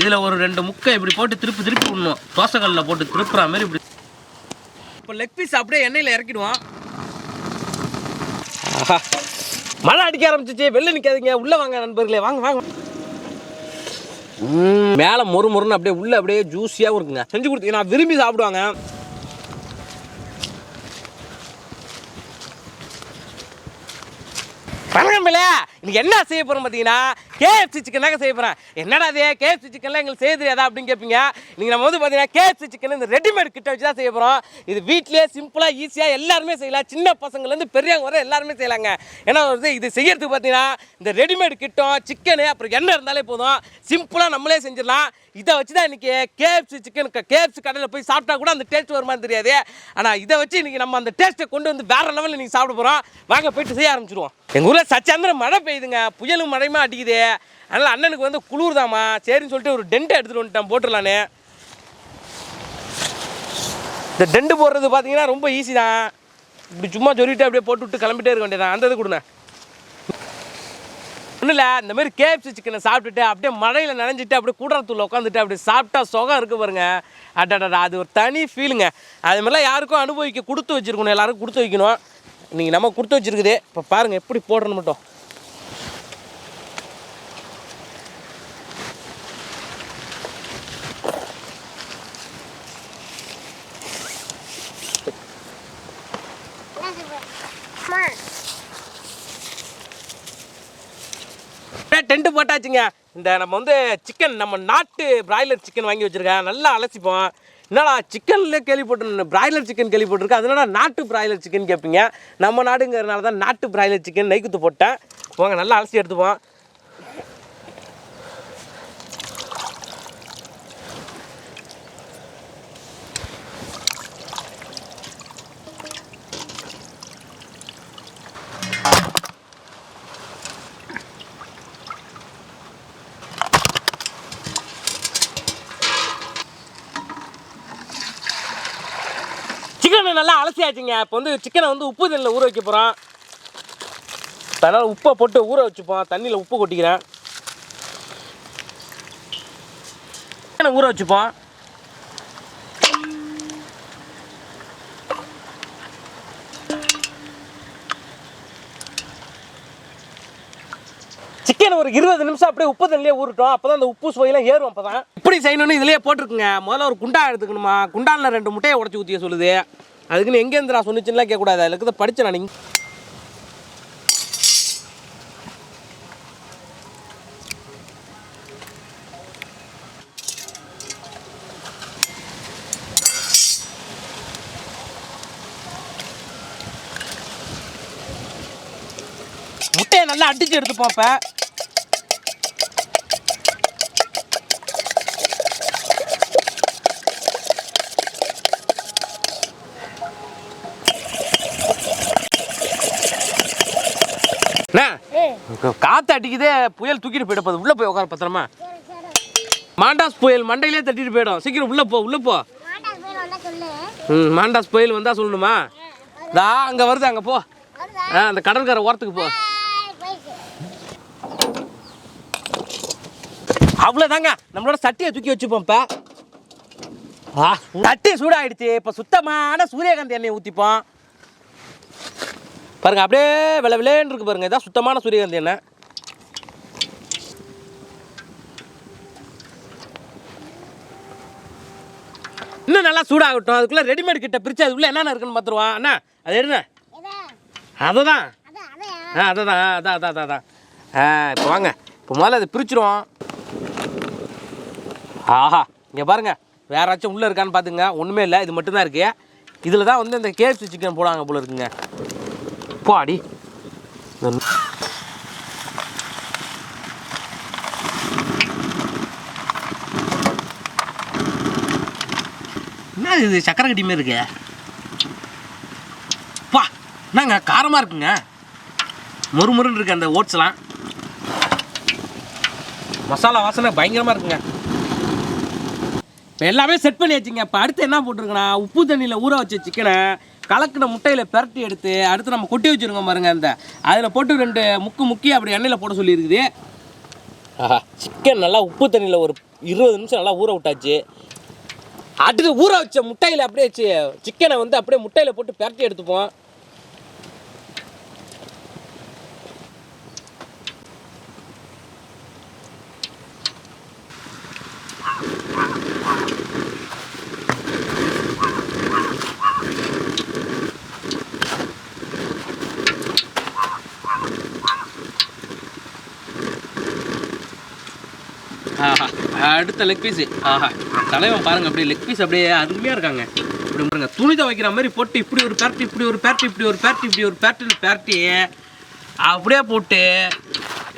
இதில் ஒரு ரெண்டு முக்கை இப்படி போட்டு திருப்பி திருப்பி விடணும் தோசைக்கல்லில் போட்டு திருப்புற மாதிரி இப்படி. இப்போ லெக் பீஸ் அப்படியே எண்ணெயில் இறக்கிடுவோம். மழை அடிக்க ஆரம்பிச்சிச்சு. வெளில நிற்காதீங்க உள்ளே வாங்க நண்பர்களே. வாங்க வாங்க. மேலே மொறு மொறுன்னு அப்படியே உள்ள அப்படியே ஜூஸியாகவும் இருக்குங்க. செஞ்சு கொடுத்தீங்கன்னா விரும்பி சாப்பிடுவாங்க. வணக்கம் பிள்ளை. இன்னைக்கு என்ன செய்ய போகிறோம் பார்த்தீங்கன்னா கேஎஃப்சி சிக்கன் தாங்க செய்ய போகிறேன் என்னடா அது கேஎஃப்சி சிக்கன்லாம் எங்களுக்கு செய்ய தெரியாதா அப்படின்னு கேட்பீங்க நீங்கள் நம்ம வந்து பார்த்தீங்கன்னா கேஎஃப்சி சிக்கன் இந்த ரெடிமேட் கிட்ட வச்சு தான் செய்ய போகிறோம் இது வீட்லேயே சிம்பிளாக ஈஸியாக எல்லாருமே செய்யலாம். சின்ன பசங்கள்லேருந்து பெரியவங்க வர எல்லாருமே செய்யலாங்க. ஏன்னா வந்து இது செய்யறதுக்கு பார்த்தீங்கன்னா இந்த ரெடிமேட் கிட்டம் சிக்கனு அப்புறம் எண்ணெய் இருந்தாலே போதும். சிம்பிளாக நம்மளே செஞ்சிடலாம். இதை வச்சு தான் இன்றைக்கி கேஎஃப்சி சிக்கன் கேஎஃப்சி கடையில் போய் சாப்பிட்டா கூட அந்த டேஸ்ட் வருமான்னு தெரியாது. ஆனால் இதை வச்சு இன்றைக்கி நம்ம அந்த டேஸ்ட்டை கொண்டு வந்து வேறு லெவலில் இன்றைக்கி சாப்பிட போகிறோம் வாங்க போயிட்டு செய்ய ஆரம்பிச்சிடுவோம் எங்கள் ஊரில் சச்சாந்திரம் மழை பெய்யுதுங்க. புயலும் மழையுமா அடிக்குது. அதனால் அண்ணனுக்கு வந்து குளிர்தாம்மா. சரின்னு சொல்லிட்டு ஒரு டென்ட்டை எடுத்துகிட்டு வந்துட்டேன் போட்டுடலான்னு. இந்த டென்ட்டு போடுறது பார்த்தீங்கன்னா ரொம்ப ஈஸி தான். இப்படி சும்மா சொல்லிட்டு அப்படியே போட்டு விட்டு கிளம்பிட்டே இருக்க வேண்டியதான் அந்த இது கொடுங்க. ஒன்றும் இல்லை இந்த மாதிரி கேஎஃப்சி சிக்கனை சாப்பிட்டுட்டு அப்படியே மழையில் நனைஞ்சிட்டு அப்படியே கூடரத்தூள் உட்காந்துட்டு அப்படி சாப்பிட்டா சுகம் இருக்கு பாருங்க. அடாடா அது ஒரு தனி ஃபீலுங்க அது மாதிரிலாம் யாருக்கும் அனுபவிக்க கொடுத்து வச்சிருக்கணும் எல்லாருக்கும் கொடுத்து வைக்கணும். நீங்கள் நம்ம கொடுத்து வச்சுருக்குது. இப்போ பாருங்கள் எப்படி போடுறன்னு மட்டும். இந்த நம்ம வந்து சிக்கன் நம்ம நாட்டு பிராய்லர் சிக்கன் வாங்கி வச்சுருக்கேன். நல்லா அலசிப்போம். என்னடா சிக்கனில் கேள்விப்பட்டு பிராய்லர் சிக்கன் கேள்விப்பட்டிருக்கேன். அதனால நாட்டு பிராய்லர் சிக்கன் கேட்பீங்க நம்ம நாடுங்கிறதுனால தான் நாட்டு பிராய்லர் சிக்கன் நெய்க்குத்து போட்டேன். போங்க நல்லா அலசி எடுத்துப்போம் சிக்கனை நல்லா அலசியாச்சுங்க. இப்போ வந்து சிக்கனை வந்து உப்பு தண்ணியில் ஊற வைக்க போகிறோம் அதனால் உப்பை போட்டு ஊற வச்சுப்போம். தண்ணியில் உப்பு கொட்டிக்கிறேன். சிக்கனை ஊற வச்சுப்போம். சிக்கன் ஒரு இருபது நிமிஷம் அப்படியே உப்பு தண்ணிலே ஊறட்டும். அப்போ தான் அந்த உப்பு சுவையெல்லாம் ஏறும் அப்போ தான் இப்படி செய்யணும்னு இதுலேயே போட்டிருக்குங்க. முதல்ல ஒரு குண்டா எடுத்துக்கணுமா? குண்டானில் ரெண்டு முட்டையை உடச்சி ஊற்றிய சொல்லுது. அதுக்குன்னு எங்கேருந்து நான் சொன்னிச்சுன்னா கேட்கக்கூடாது. அதில் இருக்கிறத படித்தேன் நீங்கள் முட்டையை நல்லா அடிச்சு எடுத்துப்போம் இப்போ அண்ணா, காத்து அடிக்குதே புயல் தூக்கிட்டு போயிட போகுது. உள்ள போய் உட்கார பத்திரமா. மாண்டாஸ் புயல் மண்டையிலே தட்டிட்டு போயிடும். சீக்கிரம் உள்ள போ உள்ள போ. ம் மாண்டாஸ் புயல் வந்தா சொல்லணுமா? தா அங்க வருது அங்க போ. ஆ அந்த கடற்கரை ஓரத்துக்கு போ. அவ்வளோதாங்க நம்மளோட சட்டியை தூக்கி வச்சுப்போம் இப்போ. சட்டி சூடாயிடுச்சு. இப்போ சுத்தமான சூரியகாந்தி எண்ணெயை ஊற்றிப்போம் பாருங்க அப்படியே வில விலேன்னு இருக்கு பாருங்க. இதான் சுத்தமான சூரியகாந்தி எண்ணெய். இன்னும் நல்லா சூடாகட்டும். அதுக்குள்ளே ரெடிமேட் கிட்ட பிரித்து அதுக்குள்ளே என்னென்ன இருக்குன்னு பார்த்துருவான் அண்ணா அது என்ன? அதை தான் ஆ அதை தான் அதான் அதான் அதான் அதான். ஆ இப்போ வாங்க. இப்போ முதல்ல அதை பிரிச்சிருவோம். ஆஹா இங்கே பாருங்க. வேறாச்சும் உள்ளே இருக்கான்னு பார்த்துங்க ஒன்றுமே இல்லை இது மட்டும்தான் இருக்குது இதில் தான் வந்து இந்த கேஎஃப்சி சிக்கன் போடுவாங்க போல இருக்குங்க. போ அடி என்ன இது? சக்கரை கட்டி மாதிரி இருக்கு. பா என்னங்க? காரமாக இருக்குங்க. முறுமுறுன்னு இருக்கு அந்த ஓட்ஸ்லாம். மசாலா வாசனை பயங்கரமாக இருக்குங்க. இப்போ எல்லாமே செட் பண்ணி வச்சுங்க இப்போ அடுத்து என்ன போட்டிருக்கேன்னா உப்பு தண்ணியில் ஊற வச்ச சிக்கனை கலக்கின முட்டையில் பிரட்டி எடுத்து அடுத்து நம்ம கொட்டி வச்சுருக்கோம் பாருங்க அந்த. அதில் போட்டு ரெண்டு முக்கு முக்கி அப்படி எண்ணெயில் போட சொல்லியிருக்குது. ஆஹா சிக்கன் நல்லா உப்பு தண்ணியில் ஒரு இருபது நிமிஷம் நல்லா ஊற விட்டாச்சு. அடுத்து ஊற வச்ச முட்டையில் அப்படியே சிக்கனை வந்து அப்படியே முட்டையில் போட்டு பெரட்டி எடுத்துப்போம் ஆஹா அடுத்த லெக் பீஸ் ஆஹா தலைவன் பாருங்க அப்படியே லெக் பீஸ் அப்படியே அருமையாக இருக்காங்க. இப்படி பாருங்க துணி துவைக்கிற மாதிரி போட்டு இப்படி ஒரு பேர்ட்டி இப்படி ஒரு பேரட்டி இப்படி ஒரு பேரட்டி இப்படி ஒரு பேரட்டி பேர்ட்டி அப்படியே போட்டு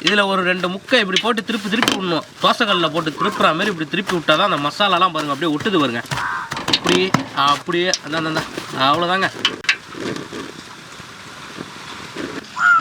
இதில் ஒரு ரெண்டு முக்கை இப்படி போட்டு திருப்பி திருப்பி விடணும். தோசைக்கல்லில் போட்டு திருப்புற மாதிரி இப்படி திருப்பி விட்டால் தான் அந்த மசாலாலாம் பாருங்க அப்படியே ஒட்டுது பாருங்க. இப்படி அப்படியே அந்த அந்த அவ்வளோதாங்க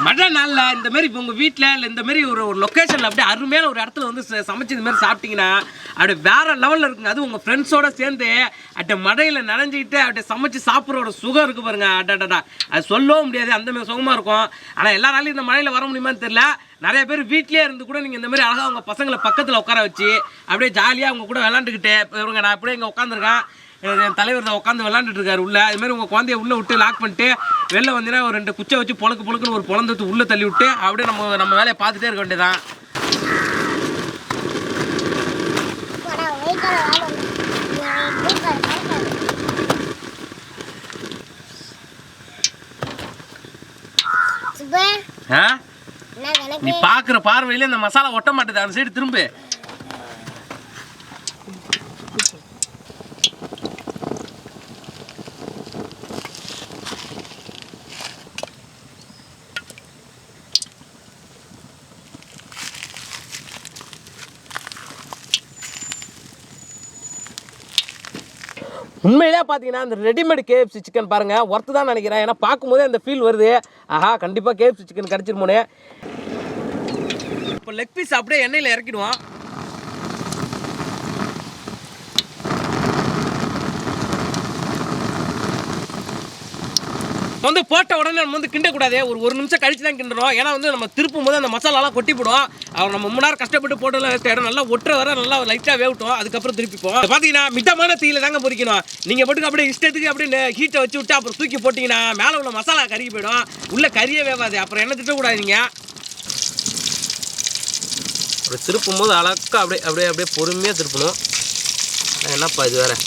மழை நாளில் இந்த மாதிரி இப்போ உங்கள் வீட்டில் இல்லை இந்த மாதிரி ஒரு ஒரு லொக்கேஷனில் அப்படியே அருமையான ஒரு இடத்துல வந்து சமைச்சு இந்த மாதிரி சாப்பிட்டீங்கன்னா அப்படியே வேற லெவலில் இருக்குங்க. அது உங்கள் ஃப்ரெண்ட்ஸோடு சேர்ந்து அப்படியே மழையில் நனைஞ்சிக்கிட்டு அப்படியே சமைச்சு ஒரு சுகம் இருக்கு பாருங்க. அடடா அது சொல்லவும் முடியாது. அந்த மாதிரி சுகமாக இருக்கும். ஆனால் எல்லாராலையும் இந்த மழையில் வர முடியுமான்னு தெரில நிறைய பேர் வீட்லேயே இருந்து கூட நீங்கள் இந்த மாதிரி அழகாக உங்கள் பசங்களை பக்கத்தில் உட்கார வச்சு அப்படியே ஜாலியாக அவங்க கூட விளாண்டுக்கிட்டு இப்போ இவங்க நான் அப்படியே இங்கே உட்காந்துருக்கேன் என் தலைவர் தான் உட்காந்து விளாண்டுட்டு இருக்காரு உள்ள. அது மாதிரி உங்கள் குழந்தைய உள்ள விட்டு லாக் பண்ணிட்டு வெளில வந்தீங்கன்னா ஒரு ரெண்டு குச்சை வச்சு பொழக்கு பொழுக்குன்னு ஒரு பொழந்தத்து உள்ள தள்ளி விட்டு அப்படியே நம்ம நம்ம வேலையை பார்த்துட்டே இருக்க வேண்டியதான் நீ? பார்க்குற பார்வையில இந்த மசாலா ஒட்ட மாட்டேது அந்த சைடு திரும்பு. உண்மையிலே பார்த்தீங்கன்னா இந்த ரெடிமேட் கேஎஃப்சி சிக்கன் பாருங்கள் ஒர்த்து தான் நினைக்கிறேன். ஏன்னா பார்க்கும்போதே அந்த ஃபீல் வருது. ஆஹா கண்டிப்பாக கேஎஃப்சி சிக்கன் கிடச்சிருமோனே இப்போ லெக் பீஸ் அப்படியே எண்ணெயில் இறக்கிடுவோம் வந்து போட்ட உடனே நம்ம வந்து கிண்டக்கூடாது. ஒரு ஒரு நிமிஷம் கழிச்சு தான் கிண்டுறோம். ஏன்னா வந்து நம்ம திருப்பும் போது அந்த மசாலாலாம் கொட்டி போடும் அவர் நம்ம ரொம்ப நேரம் கஷ்டப்பட்டு போட்டு இடம் நல்லா ஒட்டுற வர நல்லா லைட்டாக வேகட்டும் அதுக்கப்புறம் திருப்பிப்போம். பார்த்தீங்கன்னா மிட்டமான தீயில தாங்க பொரிக்கணும் நீங்கள் மட்டும் அப்படியே இஷ்டத்துக்கு அப்படியே ஹீட்டை வச்சு விட்டு அப்புறம் தூக்கி போட்டிங்கன்னா மேலே உள்ள மசாலா கருகி போயிடும். உள்ள கறியே வேவாது. அப்புறம் என்ன திட்டக்கூடாதீங்க? அப்படி திருப்பும் போது அழகாக அப்படியே அப்படியே அப்படியே பொறுமையாக திருப்பணும். என்னப்பா இது வேறு?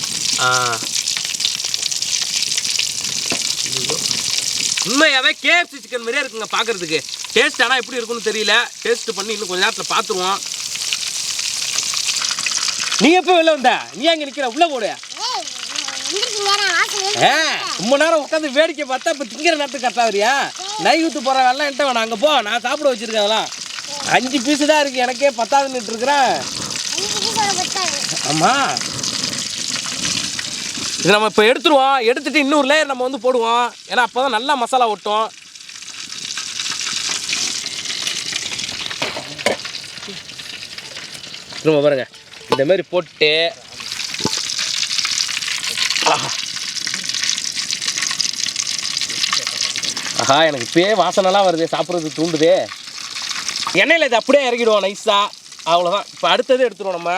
உண்மையாகவே கேஎஃப்சி சிக்கன் மாதிரியே இருக்குங்க பார்க்கறதுக்கு டேஸ்ட் ஆனால் எப்படி இருக்குன்னு தெரியல. டேஸ்ட் பண்ணி இன்னும் கொஞ்ச நேரத்தில் பார்த்துருவோம் நீ எப்போ வெளில வந்த? நீ அங்கே நிற்கிற உள்ள போடு. எடுத்து ரொம்ப நேரம் உட்காந்து வேடிக்கை பார்த்தா இப்போ திங்கிற நேரத்துக்கு கரெக்டாக வரியா? நை ஊற்று போகிற வேலை என்கிட்ட வேணாம். அங்கே போ நான் சாப்பிட வச்சிருக்கேன் அதெல்லாம். அஞ்சு பீஸு தான் இருக்குது எனக்கே பீஸோட பத்தாது. ஆமாம் இது நம்ம இப்போ எடுத்துருவோம். எடுத்துகிட்டு இன்னொரு லேயர் நம்ம வந்து போடுவோம். ஏன்னா அப்போ தான் நல்லா மசாலா ஒட்டும். திரும்ப பாருங்க. இந்த மாதிரி போட்டு. ஆஹா. எனக்கு இப்பயே வாசனைலாம் வருது. சாப்பிட்றதுக்கு தூண்டுதே. எண்ணெயில் இது அப்படியே இறக்கிடுவோம் நைஸாக அவ்வளோதான் இப்போ அடுத்தது எடுத்துருவோம் நம்ம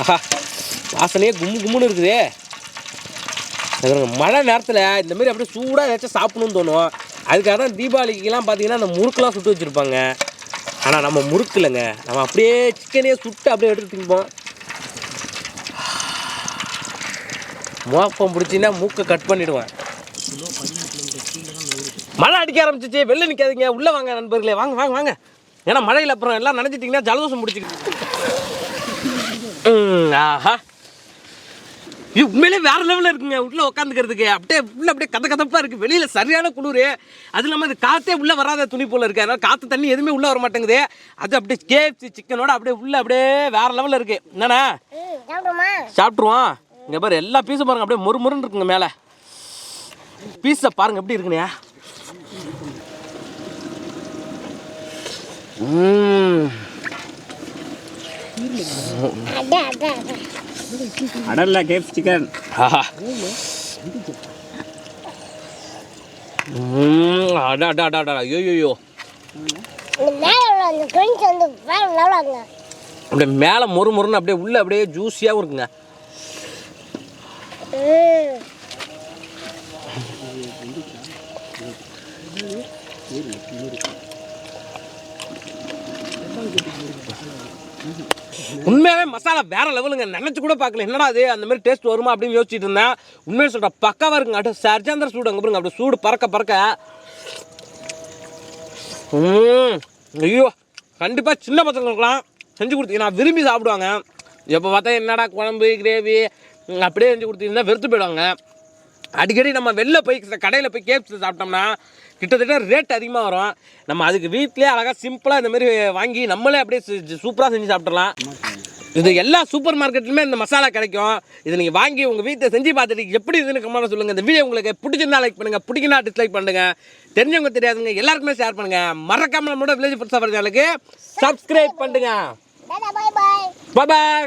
ஆஹா வாசனையே கும்மு கும்முன்னு இருக்குது. அது மழை நேரத்தில் இந்தமாரி அப்படியே சூடாக ஏதாச்சும் சாப்பிடணும்னு தோணும். அதுக்காக தான் தீபாவளிக்கெல்லாம் பார்த்தீங்கன்னா அந்த முறுக்கெலாம் சுட்டு வச்சுருப்பாங்க. ஆனால் நம்ம முறுக்கு இல்லைங்க. நம்ம அப்படியே சிக்கனையே சுட்டு அப்படியே எடுத்து தின்போம். மோப்பம் பிடிச்சின்னா மூக்கை கட் பண்ணிவிடுவேன் மழை அடிக்க ஆரம்பிச்சிச்சு. வெளில நிற்காதீங்க உள்ளே வாங்க நண்பர்களே. வாங்க வாங்க வாங்க. ஏன்னா மழையில் அப்புறம் எல்லாம் நினைச்சிட்டிங்கன்னா ஜலதோஷம் பிடிச்சிக்கிட்டு ஆஹா. இது உண்மையிலே வேற லெவலில் இருக்குங்க. உள்ள உட்காந்துக்கிறதுக்கு அப்படியே உள்ள அப்படியே கத கதப்பா இருக்கு. வெளியில சரியான குளிர். அது இல்லாமல் இது காத்தே உள்ள வராத துணி போல இருக்கு. அதனால காத்து தண்ணி எதுவுமே உள்ள வர மாட்டேங்குது. அது அப்படியே கேஎஃப்சி சிக்கனோட அப்படியே உள்ள அப்படியே வேற லெவலில் இருக்கு. என்னண்ணா? சாப்பிட்ருவோம் இங்கே பாரு எல்லா பீஸும் பாருங்க. அப்படியே மொறு மொறுன்னு இருக்குங்க மேலே. பீஸை பாருங்க எப்படி இருக்குண்ணே ம். அடல்ல கேப் சிக்கன். அடா அடா அடா அடா. ஐயோ ஐயோ அப்படியே மேலே மொறு மொறுன்னு அப்படியே உள்ள அப்படியே ஜூஸியாகவும் இருக்குங்க. உண்மையாகவே மசாலா வேற லெவலுங்க நினச்சி கூட பார்க்கல. என்னடா அது அந்த மாதிரி டேஸ்ட் வருமா அப்படின்னு யோசிச்சுட்டு இருந்தேன். உண்மையை சொல்கிறேன் பக்காவாக இருக்குங்க அப்படியே சர்ஜாந்திர சூடு அங்கே பாருங்க. அப்படியே சூடு பறக்க பறக்க. ஐயோ. கண்டிப்பாக சின்ன பசங்களுக்குலாம் செஞ்சு கொடுத்து நான் விரும்பி சாப்பிடுவாங்க. எப்போ பார்த்தா என்னடா குழம்பு கிரேவி அப்படியே செஞ்சு கொடுத்தீங்கன்னா வெறுத்து போயிடுவாங்க. அடிக்கடி நம்ம வெளில போய் கடையில் போய் கேப்ஸ் சாப்பிட்டோம்னா கிட்டத்தட்ட ரேட் அதிகமாக வரும். நம்ம அதுக்கு வீட்டிலே அழகாக சிம்பிளாக இந்த மாதிரி வாங்கி நம்மளே அப்படியே சூப்பராக செஞ்சு சாப்பிட்றலாம் இது எல்லா சூப்பர் மார்க்கெட்லையுமே இந்த மசாலா கிடைக்கும். இதை நீங்கள் வாங்கி உங்கள் வீட்டில் செஞ்சு பார்த்துட்டு எப்படி இதுன்னு கமெண்ட் சொல்லுங்கள் இந்த வீடியோ உங்களுக்கு பிடிச்சிருந்தா லைக் பண்ணுங்கள் பிடிக்கினா டிஸ்லைக் பண்ணுங்க. தெரிஞ்சவங்க தெரியாதுங்க எல்லாருக்குமே ஷேர் பண்ணுங்கள் மறக்காமல் நம்மளோட வில்லேஜ் சாப்பிட்ற சேனலுக்கு சப்ஸ்கிரைப் பண்ணுங்க டாடா பை பை பாய்